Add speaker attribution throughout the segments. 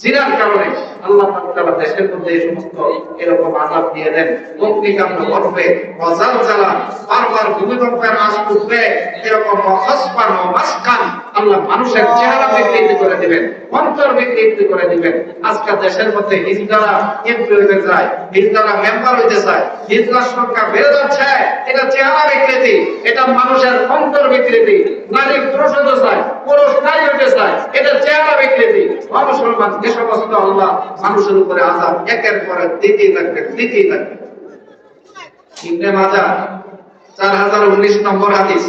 Speaker 1: জিনার কারণে আল্লাহ তাআলা দেশের মধ্যে এই সমস্ত এরকম আযাব দিয়ে দেন। অগ্নিকাণ্ড ঘটবে অজাল জ্বালা বারবার ভূমিকম্পের আশ উঠবে এরকম ও মাসকান আল্লাহ মানুষের চেহারা বিকৃতি করে দিবেন, অন্তর বিকৃতি করে দিবেন। আজকে দেশের মধ্যে হিজড়ারা এমপি হইতে যায় হিজড়ারা মেম্বার হইতে চায় হিজড়ার সংখ্যা বেড়ে যাচ্ছে, এটা চেহারা বিকৃতি, এটা মানুষের অন্তর বিকৃতি। নারী পুরুষ হতে চায় পুরুষ নারী হতে চায় এটা চেহারা বিকৃতি। মুসলমান যে সমস্ত আল্লাহ মানুষের উপরে আজাব একের পরে দিতেই থাকবে দিতেই থাকবে। ইবনে মাজাহ, চার হাজার উনিশ নম্বর হাদিস।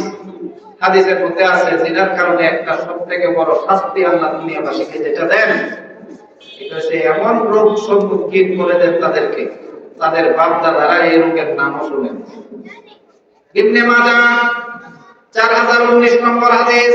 Speaker 1: হাদিসের মধ্যে আছে, জিনার কারণে একটা সব থেকে বড় শাস্তি আল্লাহ দুনিয়াবাসীকে যেটা দেন এটা সে এমন রোগ সম্মুখীন করে দেন তাদেরকে, তাদের বাপ দাদারা এই রোগের নামও শুনেন ইবনে মাজা চার হাজার উনিশ নম্বর হাদিস।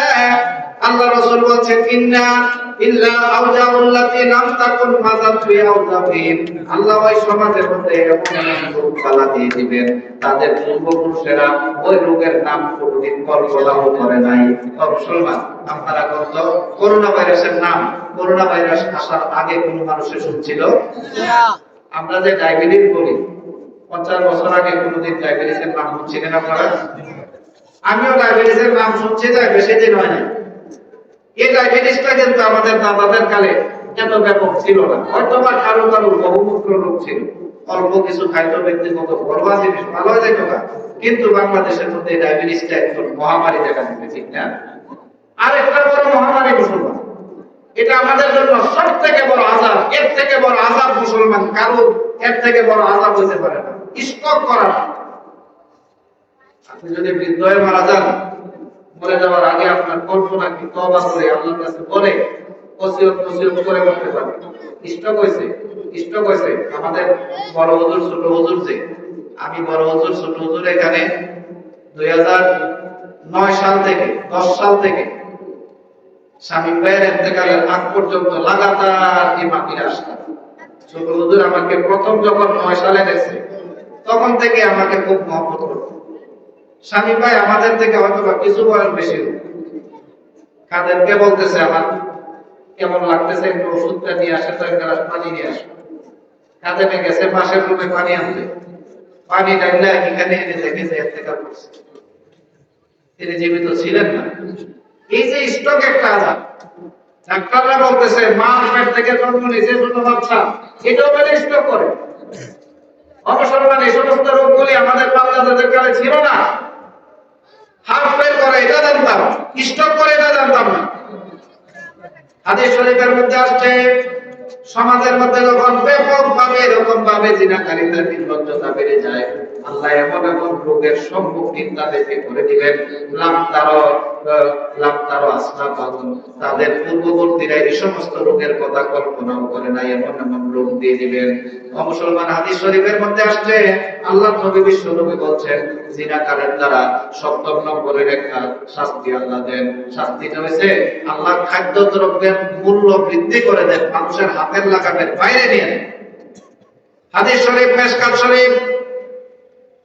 Speaker 1: আল্লাহ রাসূল বলছেন, ইন্না ইল্লা আউজাউল্লাতি লাম তাকুন মাযাত ফি আউজাবিহিম আল্লাহ ওই সমাজের মধ্যে এমন রোগ বালা দিয়ে দিবেন, তাদের পূর্বপুরুষেরা ওই রোগের নাম কোনদিন কল্পনাও করে নাই। মুসলমান আপনারা কত করোনা ভাইরাসের নাম, করোনা ভাইরাস আসার আগে কোন মানুষের শুনছিল? আমরা যে ডায়াবেটিস বলি, পঞ্চাশ বছর আগে কোনদিন ডায়াবেটিসের নাম শুনছিলেন আপনারা? আমিও ডায়াবেটিসের নাম শুনছি তাই বেশি দিন হয় না এই ডায়াবেটিসটা কিন্তু আমাদের দাদাদের কালে এত ব্যাপক ছিল না। হয়তো বা কারও কারও বহুমুখী রোগ ছিল। অল্প কিছু খাইতো ব্যক্তিগত ঘরোয়া জিনিস ভালো যেত না। কিন্তু বাংলাদেশের মধ্যে ডায়াবেটিসটা একটু মহামারী দেখা দিতে ঠিক না? আরেকটা বড় মহামারী মুসলমান। এটা আমাদের জন্য সব থেকে বড় আজাব। এর থেকে বড় আজাব মুসলমান কারও, এর থেকে বড় আজাব হতে পারে না। স্টক করা আপনি যদি বৃদ্ধ মারা যান মরে যাওয়ার আগে আপনার কল্পনা কি তবা করে আল্লাহর কাছে বলে ওসিয়ত নসিহত করে করতে পারবে স্টক হয়েছে স্টক হয়েছে আমাদের বড় হুজুর, ছোট হুজুর যে, আমি বড় হুজুর, ছোট হুজুর এখানে দুই নয় সাল থেকে, দশ সাল থেকে স্বামী ভাইয়ের ইন্তেকালের আগ পর্যন্ত লাগাতার এই মাটির আসতাম ছোট হুজুর আমাকে প্রথম যখন নয় সালে গেছে তখন থেকে আমাকে খুব মহব্বত করত স্বামী ভাই আমাদের থেকে হয়তো বা কিছু বয়স বেশি। কাদেরকে বলতেছে আমার, কেমন লাগতেছে একটু ওষুধটা নিয়ে আসে তো এক গ্লাস পানি নিয়ে আসো কাঁদেনে গেছে, পাশের রুমে পানি আনতে। পানি ডাইলে এখানে এনে দেখে যে ইন্তেকাল করছে। তিনি জীবিত ছিলেন না। এই যে স্টক একটা আজাদ। ডাক্তাররা বলতেছে, মা পেট থেকে জন্ম নিয়েছে, ছোট বাচ্চা। এটাও মানে স্টক করে। অবসরমান এই সমস্ত রোগগুলি আমাদের বাচ্চাদের কালে ছিল না। হাফ ফেল করে, এটা জানতাম। স্টক করে, এটা জানতাম না। হাদিস শরীফের মধ্যে আসছে, সমাজের মধ্যে যখন ব্যাপক ভাবে এরকম ভাবে জিনাকারিতার নির্ভরতা বেড়ে যায় আল্লাহ এমন এমন রোগের সম্মুখীন তাদেরকে করে দিবেন। তাদের পূর্ববর্তীরা এই সমস্ত রোগের কথা কল্পনাও করে নাই, এমন এমন রোগ দিয়ে দিবেন। মুসলমান, হাদিস শরীফের মধ্যে আসছে আল্লাহ নবী বিশ্ব নবী বলছেন জিনাকারের দ্বারা সপ্তম নম্বরের একটা শাস্তি আল্লাহ দেন। হয়েছে আল্লাহ খাদ্য দ্রব্যের মূল্য বৃদ্ধি করে দেন, মানুষের হাতের লাগামের বাইরে নিয়ে হাদিস শরীফ, মেশকাত শরীফ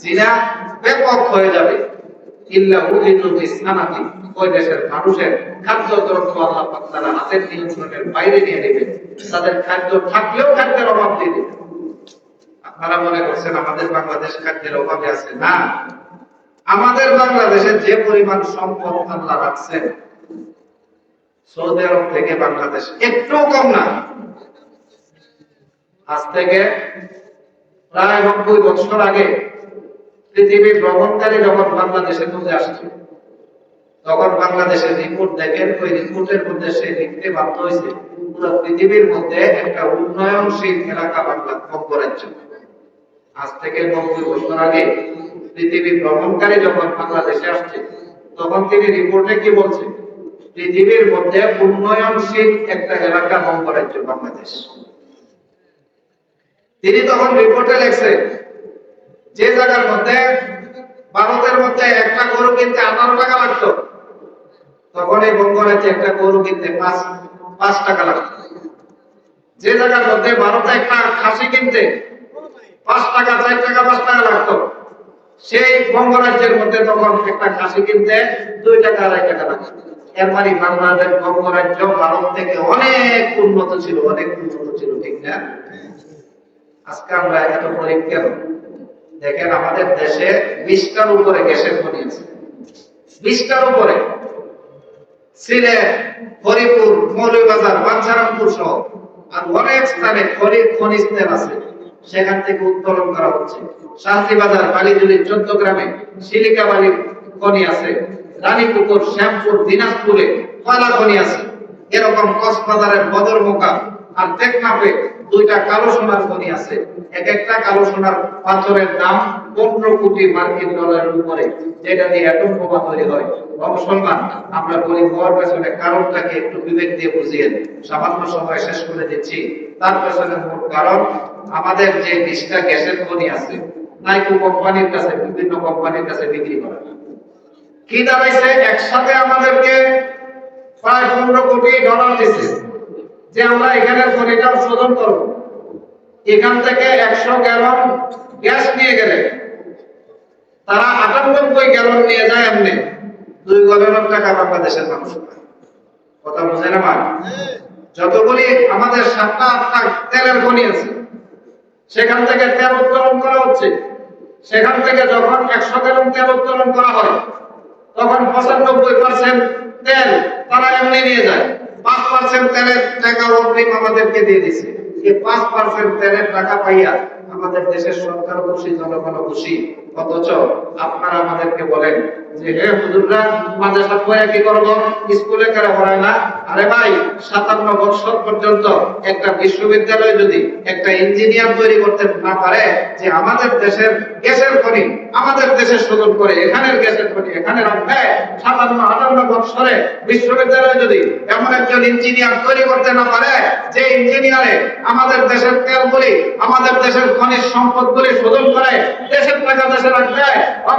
Speaker 1: জিনা ব্যাপক হয়ে যাবে। ওই দেশের মানুষের খাদ্য আল্লাহ পাক তারা হাতের নিয়ন্ত্রণের বাইরে নিয়ে নেবেন। তাদের খাদ্য থাকলেও খাদ্যের অভাব আপনারা মনে করছেন আমাদের বাংলাদেশ খাদ্যের অভাবে আছে? না। আমাদের বাংলাদেশে যে পরিমাণ সম্পদ আল্লাহ রাখছেন, সৌদি আরব থেকে বাংলাদেশ একটু কম না। আজ থেকে প্রায় নব্বই বছর আগে পৃথিবী ভ্রমণকারী যখন বাংলাদেশে চলে আসছে, তখন বাংলাদেশের রিপোর্ট দেখেন, ওই রিপোর্টের মধ্যে সে লিখতে বাধ্য হয়েছে, পুরো পৃথিবীর মধ্যে একটা উন্নয়নশীল এলাকা বাংলা অঙ্গরাজ্য আজ থেকে নব্বই বছর আগে পৃথিবী ভ্রমণকারী যখন বাংলাদেশে আসছে, তখন তিনি রিপোর্টে কি বলছে? পৃথিবীর মধ্যে উন্নয়নশীল একটা এলাকা অঙ্গরাজ্য বাংলাদেশ। তিনি তখন রিপোর্টে লেখছে যে জায়গার মধ্যে ভারতের মধ্যে একটা গরু কিনতে আঠারো টাকা লাগতো, তখন এই বঙ্গরাজ্যে একটা গরু কিনতে পাঁচ পাঁচ টাকা লাগতো। যে জায়গার মধ্যে ভারতে একটা খাসি কিনতে পাঁচ টাকা, চার টাকা, পাঁচ টাকা লাগতো, সেই বঙ্গরাজ্যের মধ্যে তখন একটা খাসি কিনতে দুই টাকা, আড়াই টাকা লাগতো। এর মানে বাংলাদেশ বঙ্গরাজ্য ভারত থেকে অনেক উন্নত ছিল, অনেক উন্নত ছিল, ঠিক না? আজকে আমরা এত গরিব কেন দেখেন আমাদের দেশে বিশটার উপরে গ্যাসের খনি আছে। বিশটার উপরে। সিলেট হরিপুর মৌলভীবাজার, বাঞ্ছারামপুর সহ আর অনেক স্থানে খনি খনিজ তেল আছে। সেখান থেকে উত্তোলন করা হচ্ছে। শান্তি বাজার বালিজুলি চোদ্দ গ্রামে শিলিকাবালির খনি আছে। রানীপুকুর, শ্যামপুর, দিনাজপুরে কয়লা খনি আছে। এরকম কক্সবাজারের বদরমোকা আর টেকনাফে দুইটা কালো সোনার খনি আছে। এক একটা কালো সোনার পাথরের দাম পনেরো কোটি মার্কিন ডলারের উপরে, যেটা দিয়ে অ্যাটম বোমা তৈরি হয়। মুসলমান আমরা গরিব হওয়ার পেছনে কারণটাকে একটু বিবেক দিয়ে বুঝিয়ে সামান্য সময় শেষ করে দিচ্ছি। তার পেছনে মূল কারণ, আমাদের যে বিশটা গ্যাসের খনি আছে, নাইকো কোম্পানির কাছে, বিভিন্ন কোম্পানির কাছে বিক্রি করা। কি দাঁড়াইছে একসাথে আমাদেরকে প্রায় পনেরো কোটি ডলার দিচ্ছে যে আমরা এখানে খনিটা শোধন করব। এখান থেকে একশো গ্যালন গ্যাস নিয়ে গেলে তারা আটানব্বই গ্যালন নিয়ে যায় এমনি। দুই গ্যালন টাকা বাংলাদেশের মানুষ কথা বুঝে না মা যতগুলি আমাদের সাতটা আটটা তেলের খনি আছে, সেখান থেকে তেল উত্তোলন করা হচ্ছে। সেখান থেকে যখন একশো গ্যালন তেল উত্তোলন করা হয়, তখন পঁচানব্বই পার্সেন্ট তেল তারা এমনি নিয়ে যায়। পাঁচ পার্সেন্ট তেলের টাকা অগ্রিম আমাদেরকে দিয়ে দিছে। এই পাঁচ পার্সেন্ট তেলের টাকা পাইয়া আমাদের দেশের সরকার খুশি, জনগণ খুশি। অথচ আপনারা আমাদেরকে বলেন যে হে হুজুররা মাদ্রাসা পড়ে কি করব? স্কুলে কেন পড়ায় না? আরে ভাই, সাতান্ন বছর পর্যন্ত একটা বিশ্ববিদ্যালয় যদি একটা ইঞ্জিনিয়ার তৈরি করতে না পারে, যে আমাদের দেশের গ্যাসের খনি, আমাদের দেশে শোধন করে, এখানের গ্যাসের খনি এখানে রাখবে সাতান্ন, আটান্ন বছরে বিশ্ববিদ্যালয় যদি এমন একজন ইঞ্জিনিয়ার তৈরি করতে না পারে, যে ইঞ্জিনিয়ারে আমাদের দেশের তেলগুলি, আমাদের দেশের খনিজ সম্পদগুলি শোধন করে, দেশের টাকা দেশে রাখবে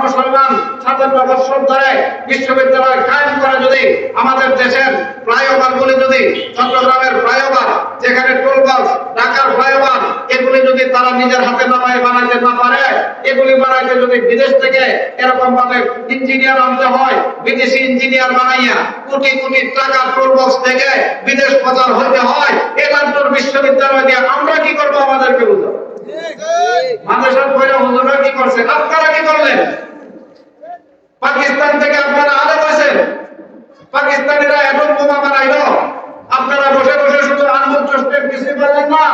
Speaker 1: মুসলমান সাতান্ন বছর ধরে বিশ্ববিদ্যালয় কায়েম করে যদি আমাদের দেশের ফ্লাইওভার গুলি যদি চট্টগ্রামের ফ্লাইওভার, যেখানে টোল ঢাকার ফ্লাইওভার, এগুলি যদি তারা নিজের হাতে নামায়, বানাইতে না পারে, এগুলি বানাইতে যদি বিদেশ থেকে এরকম ভাবে ইঞ্জিনিয়ার আনতে হয়, বিদেশি ইঞ্জিনিয়ার বানাইয়া কোটি কোটি টাকা টোল থেকে বিদেশ প্রচার হইতে হয় এলান্টর বিশ্ববিদ্যালয় দিয়ে আমরা কি করব আমাদেরকে বুঝো? মাদ্রাসার কইরা হুজুররা কি করছে? আপনারা কি করলেন? পাকিস্তান থেকে আপনারা আলে হয়েছেন পাকিস্তানিরা এখন বোমা বানাইলো। আপনারা বসে বসে শুধু চষ্টের কিছুই পারলেন না।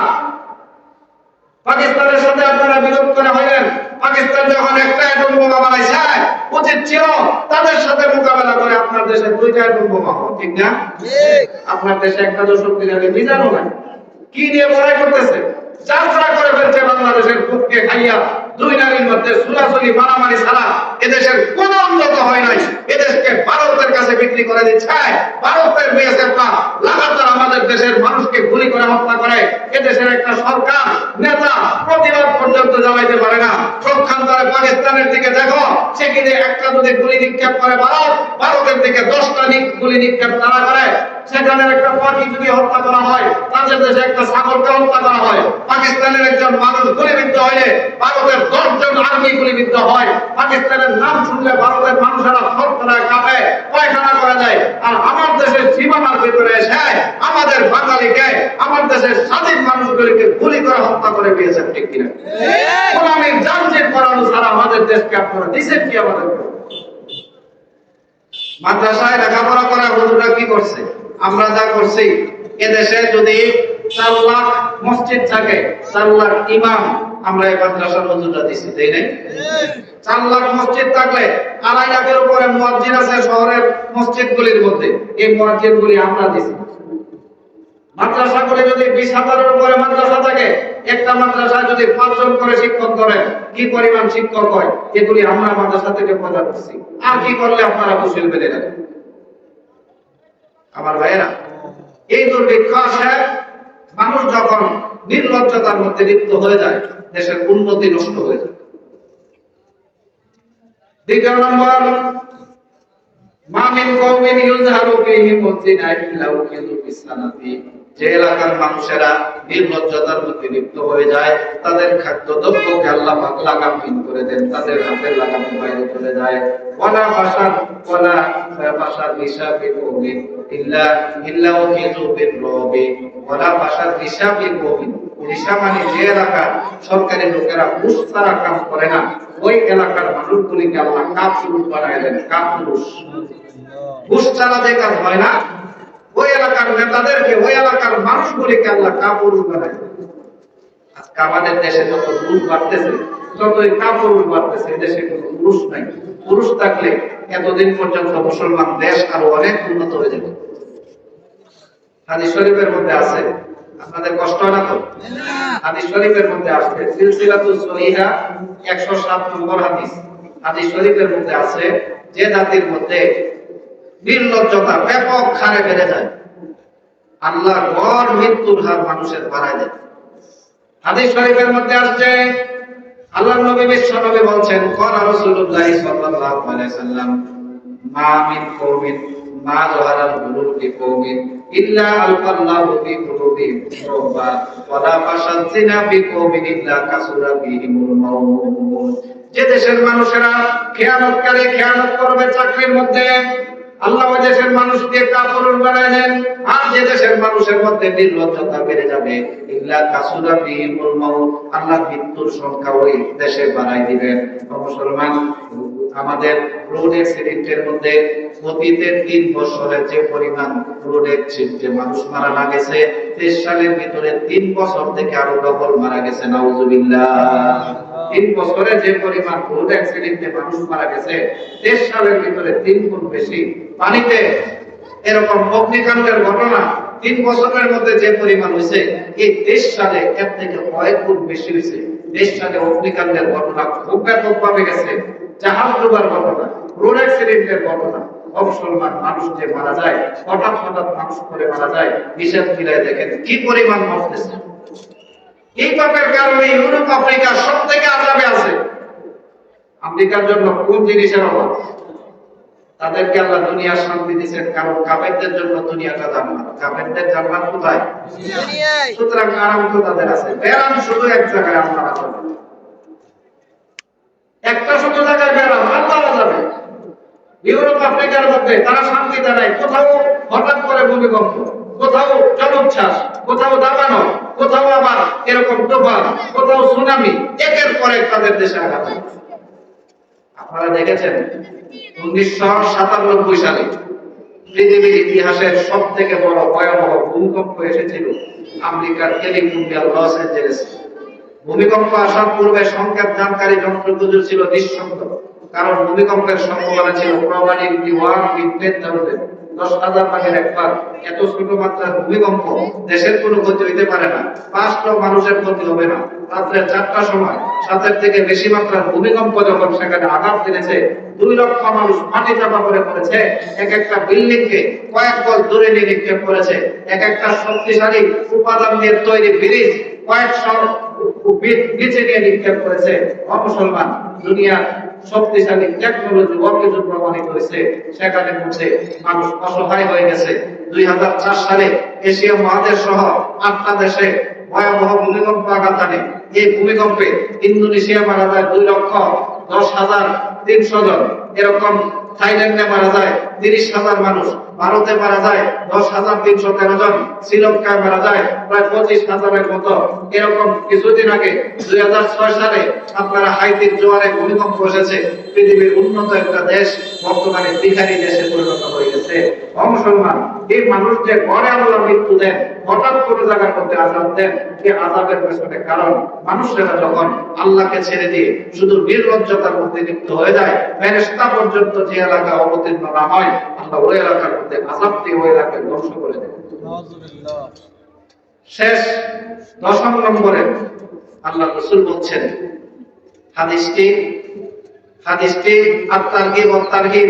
Speaker 1: পাকিস্তানের সাথে আপনারা বিরোধ করে হইলেন। পাকিস্তান যখন একটা অ্যাটম বোমা বানাইছে, উচিত ছিল তাদের সাথে মোকাবেলা করে আপনার দেশে দুইটা অ্যাটম বোমা হোক, ঠিক না? আপনার দেশে একটা দশক দিলে মিজানো নাই। কি নিয়ে লড়াই করতেছে? যাত্রা করে ফেলছে বাংলাদেশের বুককে খাইয়া। দুই নারীর মধ্যে সুলাসুলি মারামারি ছাড়া এদেশের কোন উন্নত হয় নাই। এদেশকে ভারতের কাছে বিক্রি করে দিচ্ছে। ভারতের বিএসএফরা লাগাতার আমাদের দেশের মানুষকে গুলি করে হত্যা করে। এদেশের একটা সরকার, নেতা প্রতিবাদ পর্যন্ত জানাইতে পারে না। পক্ষান্তরে পাকিস্তানের দিকে দেখো, সেখানে একটা যদি গুলি নিক্ষেপ করে ভারত, ভারতের দিকে দশটা গুলি নিক্ষেপ তারা করে। সেখানে একটা পাখি যদি হত্যা করা হয়, তাদের দেশে একটা ছাগলকে হত্যা করা হয়। পাকিস্তানের একজন মানুষ গুলিবিদ্ধ হইলে ভারতের দশজন আর্মি গুলিবিদ্ধ হয়। পাকিস্তানের নাম শুনলে ভারতের মানুষেরা কাঁপে পায়খানা করে দেয়। আর আমার দেশের সীমানার ভিতরে এসে আমাদের বাঙালিকে আমার দেশের স্বাধীন মানুষগুলিকে গুলি করে হত্যা করে দিয়েছেন ঠিক কিনা? গোলামীর করানো ছাড়া আমাদের দেশকে আপনারা দিচ্ছেন কি আমাদের মাদ্রাসায় লেখাপড়া করা হুজুররা কি করছে? আমরা যা করছি এদেশে যদি চার লাখ মসজিদ থাকে চার লাখ ইমাম। আমরা এই মাদ্রাসার হুজুররা দিচ্ছি তাই নাই? চার লাখ মসজিদ থাকলে আড়াই লাখের উপরে মুয়াজ্জিন আছে শহরের মসজিদগুলির মধ্যে। এই মুয়াজ্জিনগুলি আমরা দিচ্ছি মাদ্রাসা করে যদি বিশ হাজারের উপরে মাদ্রাসা থাকে, একটা মাদ্রাসায় যদি পাঁচজন করে শিক্ষক করেন কি পরিমাণ শিক্ষক হয়? এগুলি আমরা মাদ্রাসা থেকে পয়দা করছি। আর কি করলে আপনারা কুশল বেঁধে রাখেন আমার ভাইয়েরা, এই দুর্ভিক্ষ আসে মানুষ যখন নির্লজ্জতার মধ্যে লিপ্ত হয়ে যায়, দেশের উন্নতি নষ্ট হয়ে যায়। দ্বিতীয় নম্বর, মামিন কওমিন ইউজহারু ফীহিম বিসানাতি যে এলাকার মানুষেরা নির্লজ্জতার মধ্যে লিপ্ত হয়ে যায়, তাদের খাদ্য দ্রব্যকে আল্লাহ লাগামহীন করে দেন, তাদের হাতের লাগাম বাইরে চলে যায়। ওয়ালা বাশার ওয়ালা বাশার হিসাবে কওমিন ইল্লা ইল্লা বাশার হিসাবে দিশা মানে যে এলাকার সরকারি লোকেরা ঘুষ ছাড়া কাজ করে না, ওই এলাকার মানুষগুলিকে আল্লাহ কাপুরুষ বানায় দেন, কাপুরুষ। ঘুষ ছাড়া যে কাজ হয় না ওই এলাকার নেতাদেরকে, ওই এলাকার মানুষগুলিকে আল্লাহ আজকে আমাদের দেশে যত বাড়তেছে বাড়তেছে দেশে কোনো পুরুষ নাই। পুরুষ থাকলে এতদিন পর্যন্ত মুসলমান দেশ আরও অনেক উন্নত হয়ে যাবে। হাদিস শরীফের মধ্যে আছে, আপনাদের কষ্ট না তো? হাদিস শরীফের মধ্যে আছে, সিলসিলাতুস সহিহা 107 নম্বর হাদিস। হাদিস শরীফের মধ্যে আছে, যে জাতির মধ্যে নির্লজ্জতা ব্যাপক হারে বেড়ে যায়। আল্লাহ গড় মৃত্যুর হার মানুষের বাড়ায় দেয়। হাদিস শরীফের মধ্যে আসছে, আল্লাহ নবী বিশ্ব নবী বলছেন সাল্লাম, মা মিন মা ইল্লা আলকাল্লাহু ফি কুলুবিহিম রুবা ওয়ালা ফাশাদ্দিনা ফি কওমিন ইল্লা কাসুরা যে দেশের মানুষেরা খেয়ানতকারী খেয়ানত করবে চাকরির মধ্যে আল্লাহ দেশের মানুষকে কাপুরুষ বানায় দেন আর যে দেশের মানুষের মধ্যে নির্লজ্জতা বেড়ে যাবে, ইল্লা কাসুরা আল্লাহ মৃত্যুর সংখ্যা ওই দেশে বাড়াই দিবেন। মুসলমান, আমাদের মধ্যে অতীতে তিন বছরে যে পরিমাণ মানুষ মারা না গেছে তেইশ সালের ভিতরে তিন বছর থেকে আরও ডবল মারা গেছে, নাউজুবিল্লাহ। তিন বছরে যে পরিমাণ রোড অ্যাক্সিডেন্টে মানুষ মারা গেছে, তেইশ সালের ভিতরে তিন গুণ বেশি পানিতে এরকম অগ্নিকাণ্ডের ঘটনা তিন বছরের মধ্যে যে পরিমাণ হয়েছে, এই দেশ সালে এর থেকে কয়েক গুণ বেশি হয়েছে। দেশ সালে অগ্নিকাণ্ডের ঘটনা খুব ব্যাপকভাবে গেছে। জাহাজ ডুবার ঘটনা, রোড অ্যাক্সিডেন্টের ঘটনা, অমুসলমান মানুষ যে মারা যায়, হঠাৎ হঠাৎ মানুষ করে মারা যায় হিসাব মিলায় দেখেন কি পরিমাণ মরতেছে। এই পাপের কারণে ইউরোপ, আফ্রিকা সব থেকে আজাবে আছে। আমেরিকার জন্য কোন জিনিসের অভাব? তাদেরকে আল্লাহ দুনিয়ার শান্তি দিচ্ছেন কারণ কাফেরদের জন্য দুনিয়াটা জান্নাত। কাফেরদের জান্নাত কোথায়? সুতরাং আরাম তো তাদের আছে। ব্যারাম শুধু এক জায়গায় আপনারা আছেন একটা শুধু জায়গায় ব্যারাম আল্লাহ যাবে। ইউরোপ আফ্রিকার মধ্যে তারা শান্তি দেয় কোথাও হঠাৎ করে ভূমিকম্প কোথাও জলোচ্ছ্বাস কোথাও দাবানো কোথাও আবার এরকম তুফান কোথাও সুনামি একের পর এক তাদের দেশে আঘাত। আপনারা দেখেছেন উনিশশো সাতানব্বই সালে পৃথিবীর ইতিহাসের সব থেকে বড় ভয়াবহ ভূমিকম্প এসেছিল আমেরিকার ক্যালিফোর্নিয়ার লস অ্যাঞ্জেলেস। ভূমিকম্প আসার পূর্বে সংকেত জানকারী যন্ত্রগুলো ছিল নিঃসন্দ কারণ ভূমিকম্পের সম্ভাবনা ছিল প্রবাবিলিটি ওয়ান টেন থাউজেন্ড দশ হাজার ভাগের একবার। এত ছোট ভূমিকম্প দেশের কোনো ক্ষতি হইতে পারে না। পাঁচ মানুষের ক্ষতি হবে না। রাত্রে চারটার সময় সাতের থেকে বেশি মাত্রার ভূমিকম্প যখন সেখানে আঘাত দিয়েছে দুই লক্ষ মানুষ মাটি চাপা পড়ে পড়েছে, এক একটা বিল্ডিং কয়েক গজ দূরে নিয়ে নিক্ষেপ করেছে, এক একটা শক্তিশালী উপাদান দিয়ে তৈরি ব্রিজ কয়েকশো নিচে নিয়ে নিক্ষেপ করেছে। অমুসলমান দুনিয়ার শক্তিশালী টেকনোলজি অর্জন প্রমাণিত হয়েছে। সেখানে মানুষ অসহায় হয়ে গেছে। দুই হাজার চার সালে এশিয়া মহাদেশ সহ আটটা দেশে ভয়াবহ ভূমিকম্প আঘাত আনে এই ভূমিকম্পে ইন্দোনেশিয়া মারা যায় দুই লক্ষ দশ হাজার তিনশো জন। এরকম থাইল্যান্ডে মারা যায়, তিরিশ হাজার মানুষ। ভারতে মারা যায়, দশ হাজার তিনশো তেরো জন। শ্রীলঙ্কায় মারা যায়, প্রায় পঁচিশ হাজারের মতো। এরকম কিছুদিন আগে, দুই হাজার ছয় সালে আপনারা হাইতির জোয়ারে ভূমিকম্প এসেছে। পৃথিবীর উন্নত একটা দেশ, বর্তমানে বিহারি দেশে পরিণত হয়ে গেছে। অমুসলমান। এই মানুষ যে ঘরে আল্লাহ মৃত্যু দেন হঠাৎ করে জায়গার মধ্যে আজাদ দেন এই আজাবের পেছনে কারণ মানুষেরা যখন আল্লাহকে ছেড়ে দিয়ে শুধু নির্লজ্জতার মধ্যে লিপ্ত হয়ে যায় ফেরেস্তা পর্যন্ত যে এলাকা অবতীর্ণ না হয় আল্লাহ ওই এলাকার মধ্যে আজাব দিয়ে ওই এলাকায় ধ্বংস করে দেন শেষ দশম নম্বরে আল্লাহ রসুল বলছেন হাদিসটি হাদিসটি আত্মারহিব অত্তারহিব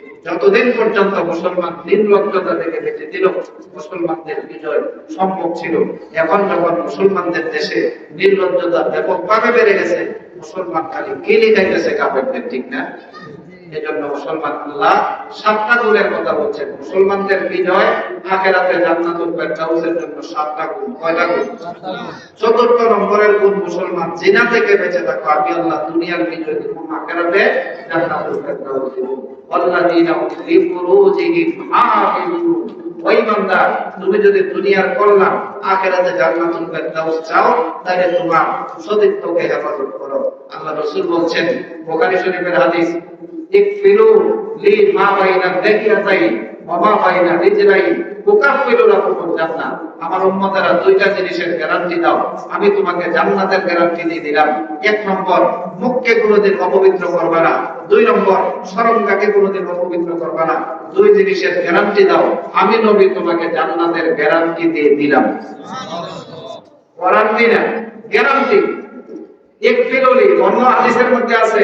Speaker 1: যতদিন পর্যন্ত মুসলমান দিন লক্ষ্যতা থেকে বেঁচে দিল মুসলমানদের বিজয় সম্ভব ছিল। এখন যখন মুসলমানদের দেশে নির্লজ্জতা ব্যাপকভাবে বেড়ে গেছে, মুসলমান খালি গিলি খাইতেছে কাপড়দের ঠিক না? এজন্য মুসলমান আল্লাহ সাতটা গুণের কথা বলছেন। মুসলমানদের বিজয় আখেরাতে জান্নাতুল ফেরদাউসের জন্য সাতটা গুণ। কয়টা গুণ? চতুর্থ নম্বরের গুণ মুসলমান জিনা থেকে বেঁচে থাকো। আমি আল্লাহ দুনিয়ার বিজয় দিব, আখেরাতে জান্নাতুল ফেরদাউস দিব। আল্লাযীনা লিফুরুজিহিম হাফিজুন। ওই বান্দা তুমি যদি দুনিয়ার কল্যাণ, আখেরাতে জান্নাতুল ফেরদাউস চাও, তাহলে তোমার সতীত্বকে হেফাজত করো। আল্লাহ রাসূল বলছেন, বুখারী শরীফের হাদিস ইকফিলু লি মা বাইনা দাকিয়াতাই ওয়া মা বাইনা রিজলাই উকাফিলু লাকুমুল জান্নাহ আমার উম্মতেরা দুইটা জিনিসের গ্যারান্টি দাও, আমি তোমাকে জান্নাতের গ্যারান্টি দিয়ে দিলাম। এক নম্বর, মুখকে কোনোদিন অপবিত্র করবে না। দুই নম্বর সরঙ্গাকে কোনোদিন অপবিত্র করবে না। দুই জিনিসের গ্যারান্টি দাও, আমি নবী তোমাকে জান্নাতের গ্যারান্টি দিয়ে দিলাম। ওয়ারান্টি না গ্যারান্টি এক ফিরলি অন্য হাদিসের মধ্যে আছে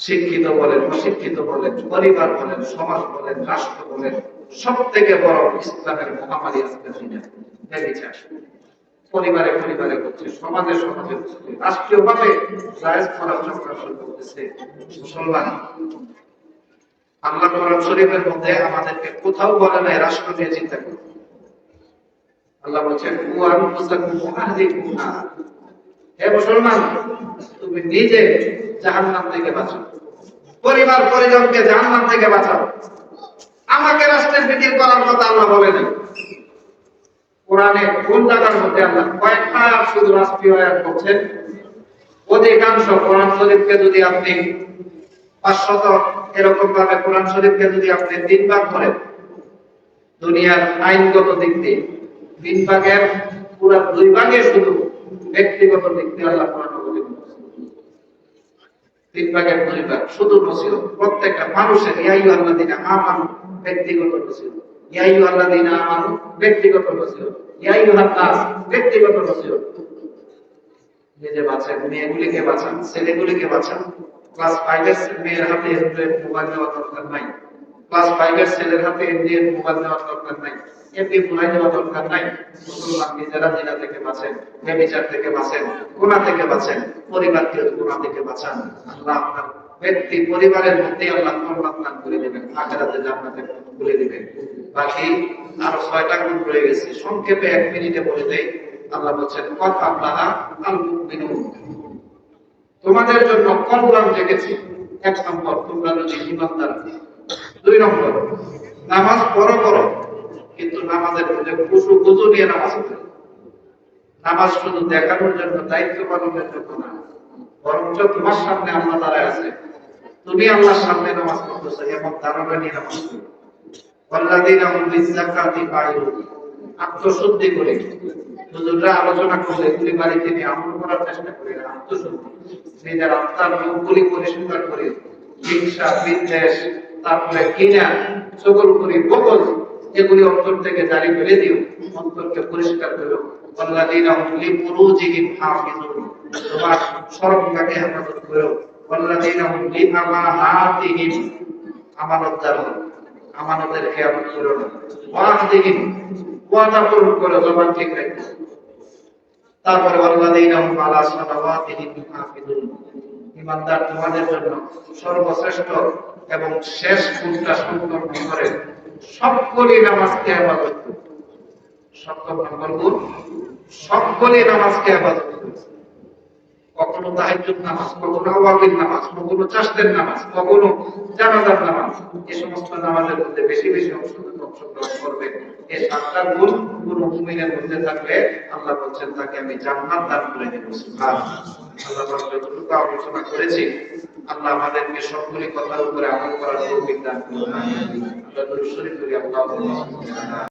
Speaker 1: শিক্ষিত বলেন, অশিক্ষিত বলেন, পরিবার বলেন, সমাজ বলেন, রাষ্ট্র বলেন সব থেকে বড় ইসলামের মহামারী আজকে দিনে। পরিবারে পরিবারে করছে সমাজে সমাজে করছে রাষ্ট্রীয় ভাবে করতেছে মুসলমান। আল্লাহ কোরআন শরীফের মধ্যে আমাদেরকে কোথাও বলে নাই, রাষ্ট্র নিয়ে চিন্তা করতে আল্লাহ বলছেন আমি হে মুসলমান, তুমি নিজে জাহান্নাম থেকে বাঁচাও পরিবার পরিজনকে জাহান্নাম থেকে বাঁচাও আমাকে রাষ্ট্রের ফিকির করার কথা আল্লাহ বলে নাই কোরআনে কোন জায়গার মধ্যে আল্লাহ কয়েকটা শুধু রাষ্ট্রীয় আয়াত করছেন অধিকাংশ কোরআন শরীফকে যদি আপনি পাঁচশত এরকম ভাবে কোরআন শরীফকে যদি আপনি তিন ভাগ করেন দুনিয়ার আইনগত দিক দিয়ে তিন ভাগের পুরা দুই ভাগে শুধু ব্যক্তিগত দিক দিয়ে আল্লাহ। তিন ভাগের দুই ভাগ শুধু নসিহত। প্রত্যেকটা মানুষের আল্লাহ আমানু, ব্যক্তিগত নসিহত। আল্লাহ আমানু, ব্যক্তিগত নসিহত। নাস ব্যক্তিগত নসিহত। নিজে বাঁচান মেয়েগুলিকে বাঁচান, ছেলেগুলিকে বাঁচান। ক্লাস ফাইভের মেয়ের হাতে মোবাইল নেওয়ার দরকার নাই। ক্লাস ফাইভের ছেলের হাতে অ্যান্ড্রয়েড মোবাইল নেওয়ার দরকার নাই। ভুলাই দেওয়ার দরকার নাই। নিজেরা জেলা থেকে বাঁচেন থেকে বাঁচেন থেকে বাঁচেন, পরিবারকে থেকে বাঁচান। আল্লাহ আপনার ব্যক্তি, পরিবারের মধ্যে আল্লাহ করে দেবেন জান্নাতে দিবেন। বাকি আরও ছয়টা গুণ রয়ে গেছে। সংক্ষেপে এক মিনিটে বলে দেই, আল্লাহ বলছেন আল্লাহ আল তোমাদের জন্য কল্যাণ রেখেছি। এক নম্বর, তোমরা যদি ইমানদার দুই নম্বর, নামাজ পড়ো করো কিন্তু নামাজের মধ্যে খুশু খুজু নিয়ে নামাজ নামাজ শুধু দেখানোর জন্য, দায়িত্ব পালনের জন্য না, বরঞ্চ তোমার সামনে আল্লাহ দাঁড়ায় আছে। তুমি আল্লাহর সামনে নামাজ পড়তেছো এমন দাঁড়াবে নিয়ে নামাজ পড়ো। নিজের আত্মার পরিষ্কার করে। হিংসা তারপরে কিনা সকল করি বকল এগুলি অন্তর থেকে জারি করে দিও। অন্তরকে পরিষ্কার করো হাফিজুন তোমার হেফাজত করো হও। আমানতের করো ওয়াদা পূরণ করো ঠিক রাখো। তারপরে আলা সালাওয়াতিহিম ইমানদার তোমাদের জন্য সর্বশ্রেষ্ঠ এবং শেষ গুণটা সম্পন্ন করে? সকলে নামাজকে আবাদত করো সপ্তম নম্বর গুণ সকলে নামাজকে আবাদত করো কখনো তাহাজ্জুদ নামাজ, কখনো আওয়াবিন নামাজ, কখনো চাষতের নামাজ, কখনো জানাজার নামাজ। এই সমস্ত নামাজের মধ্যে বেশি বেশি অংশগ্রহণ করবে। এই সাতটা গুণ কোন মুমিনের মধ্যে থাকলে আল্লাহ বলছেন, তাকে আমি জান্নাত দান করে দেব। সুবহানাল্লাহ। আল্লাহ পাক যতটুকু আলোচনা করেছি আল্লাহ আমাদেরকে সকলে কথার উপরে আমল করার দান করুন। আল্লাহ